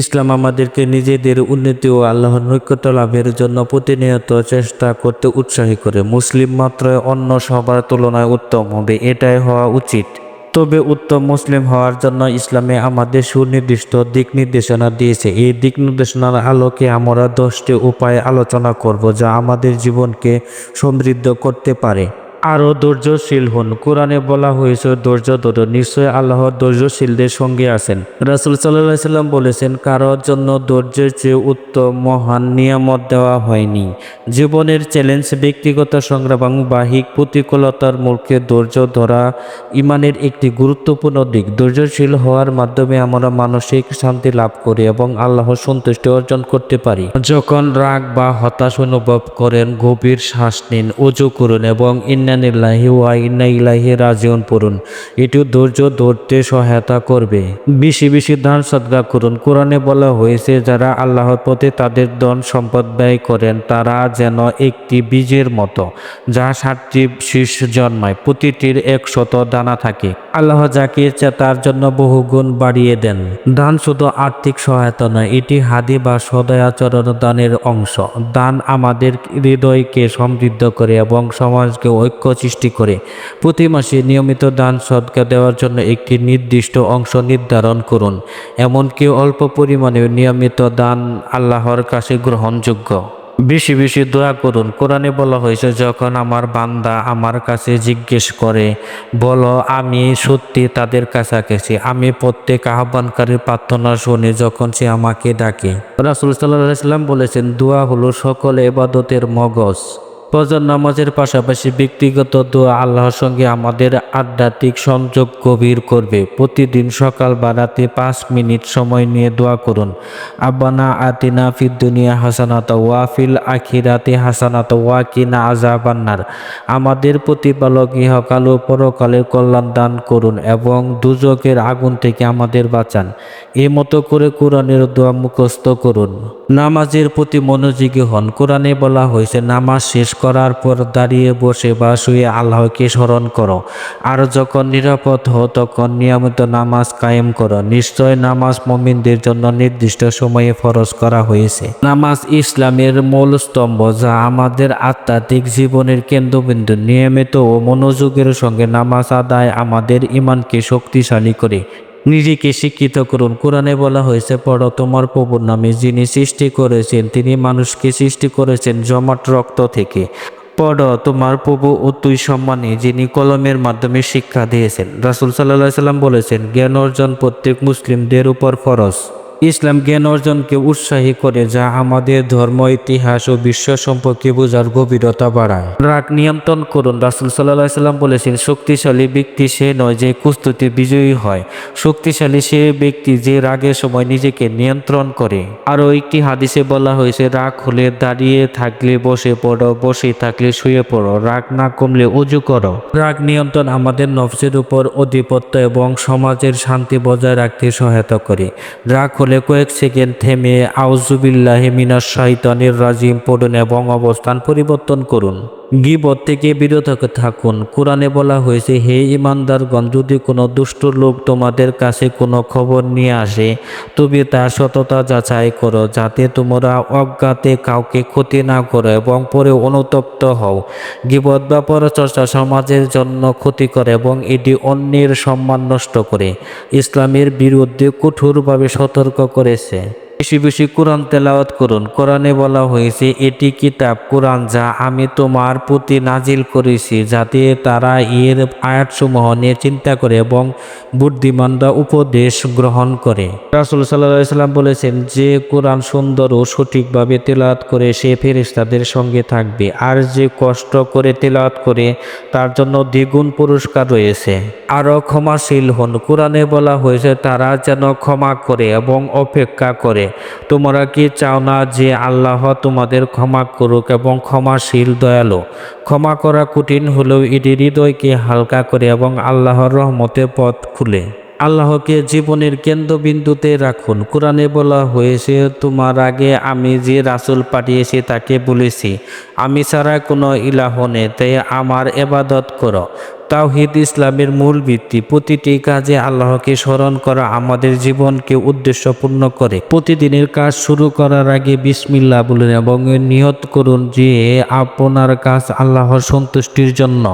ইসলাম আমাদেরকে নিজেদের উন্নতি ও আল্লাহর নৈকট্য লাভের জন্য প্রতিনিয়ত চেষ্টা করতে উৎসাহী করে। মুসলিম মাত্র অন্য সবার তুলনায় উত্তম হবে, এটাই হওয়া উচিত। তবে উত্তম মুসলিম হওয়ার জন্য ইসলামে আমাদের সুনির্দিষ্ট দিক নির্দেশনা দিয়েছে। এই দিক নির্দেশনার আলোকে আমরা দশটি উপায় আলোচনা করব যা আমাদের জীবনকে সমৃদ্ধ করতে পারে। আরও ধৈর্যশীল হন। কোরআনে বলা হয়েছে, ধৈর্য ধরো। নিশ্চয় আল্লাহ ধৈর্যশীলদের সঙ্গে আছেন। রাসুল সাল্লাম বলেছেন, কারোর জন্য ধৈর্যের চেয়ে উত্তম, মহান নিয়ামত দেওয়া হয়নি। জীবনের চ্যালেঞ্জ, ব্যক্তিগত সংগ্রাম এবং বাহিক প্রতিকূলতার মুখে ধৈর্য ধরা ইমানের একটি গুরুত্বপূর্ণ দিক। ধৈর্যশীল হওয়ার মাধ্যমে আমরা মানসিক শান্তি লাভ করি এবং আল্লাহ সন্তুষ্টি অর্জন করতে পারি। যখন রাগ বা হতাশ অনুভব করেন, গভীর শ্বাস নিন উজু করুন এবং ইন্নানিল্লাহি ওয়া ইন্না ইলাইহি রাজিউন পড়ুন। এটিও ধৈর্য ধরতে সহায়তা করবে। বেশি বেশি দান সদকা করুন। কোরআনে বলা হয়েছে, যারা আল্লাহর পথে তাদের ধন সম্পদ ব্যয় করেন, তারা যেন একটি বীজের মতো যা ষাটটি শীষ জন্মায়, প্রতিটির একশত দানা থাকে। আল্লাহ যাকে ইচ্ছা, তার জন্য বহুগুণ বাড়িয়ে দেন। দান শুধু আর্থিক সহায়তা নয়, এটি হাদি বা সদয়াচরণ দানের অংশ। দান আমাদের হৃদয়কে সমৃদ্ধ করে এবং সমাজকে ঐক্য সৃষ্টি করে। প্রতি মাসে নিয়মিত দান সদকা দেওয়ার জন্য একটি নির্দিষ্ট অংশ নির্ধারণ করুন। এমনকি অল্প পরিমাণে নিয়মিত দান আল্লাহর কাছে গ্রহণযোগ্য। বেশি বেশি দোয়া করুন। কোরআনে বলা হয়েছে, যখন আমার বান্দা আমার কাছে জিজ্ঞেস করে, বলো, আমি সত্যি তাদের কাছাকাছি। আমি প্রত্যেক আহ্বানকারীর প্রার্থনা শুনি যখন সে আমাকে ডাকে। রাসুল সাল্লাহ সাল্লাম বলেছেন, দোয়া হলো সকল এবাদতের মগজ। ফজর নামাজের পাশাপাশি ব্যক্তিগত দোয়া আল্লাহর সঙ্গে আমাদের আধ্যাত্মিক সংযোগ গভীর করবে। প্রতিদিন সকাল বা রাতে পাঁচ মিনিট সময় নিয়ে দোয়া করুন। আব্বানা আতিনা ফিদ দুনিয়া হাসানাত ওয়াফিল আখিরাতে হাসানাত ওয়া কিনা আজাবান্নার আমাদের প্রতিপালক ইহকাল ও পরকালের কল্যাণ দান করুন এবং দুজকের আগুন থেকে আমাদের বাঁচান। এই মতো করে কোরআনের দোয়া মুখস্থ করুন। নামাজের প্রতি মনোযোগী হন। কোরআনে বলা হয়েছে, নামাজ শেষ করার পর দাঁড়িয়ে বসে বা শুয়ে আল্লাহকে স্মরণ করো। আর যখন নিরাপদ হো তখন নিয়মিত নামাজ কায়েম করো। নিশ্চয় নামাজ মমিনদের জন্য নির্দিষ্ট সময়ে ফরজ করা হয়েছে। নামাজ ইসলামের মূল স্তম্ভ, যা আমাদের আধ্যাত্মিক জীবনের কেন্দ্রবিন্দু। নিয়মিত ও মনোযোগের সঙ্গে নামাজ আদায় আমাদের ইমানকে শক্তিশালী করে। নিজেকে শিক্ষিত করুন। কোরআনে বলা হয়েছে, পড়ো তোমার প্রভুর নামে যিনি সৃষ্টি করেছেন, তিনি মানুষকে সৃষ্টি করেছেন জমাট রক্ত থেকে। পড়ো তোমার প্রভু অতুই সম্মানী, যিনি কলমের মাধ্যমে শিক্ষা দিয়েছেন। রাসুল সাল্লাহ সাল্লাম বলেছেন, জ্ঞান অর্জন প্রত্যেক মুসলিমদের উপর ফরজ। ইসলাম জ্ঞান অর্জনকে উৎসাহী করে, যা আমাদের ধর্ম, ইতিহাস ও বিশ্ব সম্পর্কে বোঝার গভীরতা বাড়ায়। রাগ নিয়ন্ত্রণ করুন। রাসুল সাল্লাহ সাল্লাম বলেছেন, শক্তিশালী ব্যক্তি সে নয় যে কুস্তুতি বিজয়ী হয়। শক্তিশালী সে ব্যক্তি যে রাগের সময় নিজেকে নিয়ন্ত্রণ করে। আরও একটি হাদিসে বলা হয়েছে, রাগ হলে দাঁড়িয়ে থাকলে বসে পড়ো বসে থাকলে শুয়ে পড়ো। রাগ না কমলে উজু করো। রাগ নিয়ন্ত্রণ আমাদের নফসের উপর আধিপত্য এবং সমাজের শান্তি বজায় রাখতে সহায়তা করে। রাগ হলে কয়েক সেকেন্ড থেমে আউজুবিল্লাহ মিনাস শাহিতানির রাজিম পড়ুন এবং অবস্থান পরিবর্তন করুন। গিবত থেকে বিরত থাকুন। কোরআনে বলা হয়েছে, হে ইমানদারগণ যদি কোনো দুষ্ট লোক তোমাদের কাছে কোনো খবর নিয়ে আসে, তবে তার সততা যাচাই করো, যাতে তোমরা অজ্ঞাতে কাউকে ক্ষতি না করো এবং পরে অনুতপ্ত হও। গিবত বা পরচর্চা সমাজের জন্য ক্ষতি করে এবং এটি অন্যের সম্মান নষ্ট করে। ইসলামের বিরুদ্ধে কঠোরভাবে সতর্ক করেছে। বেশি বেশি কোরআন তেলাওয়াত করুন। কোরআনে বলা হয়েছে, এটি কিতাব, কোরআন যা আমি তোমার প্রতি নাজিল করেছি, যাতে তারা এর আয়াতসমূহ নিয়ে চিন্তা করে এবং বুদ্ধিমানরা উপদেশ গ্রহণ করে। রাসুল সাল্লাহ সাল্লাম বলেছেন, যে কোরআন সুন্দর ও সঠিকভাবে তেলাওয়াত করে, সে ফেরেশতাদের সঙ্গে থাকবে। আর যে কষ্ট করে তেলাওয়াত করে, তার জন্য দ্বিগুণ পুরস্কার রয়েছে। আরও ক্ষমাশীল হন। কোরআনে বলা হয়েছে, তারা যেন ক্ষমা করে এবং অপেক্ষা করে। তোমরা কি চাও না যে আল্লাহ তোমাদের ক্ষমা করুক এবং ক্ষমাশীল দয়ালু? ক্ষমা করা কঠিন হলেও এটি হৃদয়কে হালকা করে এবং আল্লাহর রহমতে পথ খুলে। আল্লাহকে জীবনের কেন্দ্রবিন্দুতে রাখুন। কোরআনে বলা হয়েছে, তোমার আগে আমি যে রাসূল পাঠিয়েছি তাকে বলেছি, আমি ছাড়া কোনো ইলাহ নেই, তাই আমার এবাদত করো। তাওহিদ ইসলামের মূল ভিত্তি প্রতিটি কাজে আল্লাহকে স্মরণ করা আমাদের জীবনকে উদ্দেশ্যপূর্ণ করে। প্রতিদিনের কাজ শুরু করার আগে বিসমিল্লা বলুন এবং নিয়ত করুন যে আপনার কাজ আল্লাহর সন্তুষ্টির জন্য।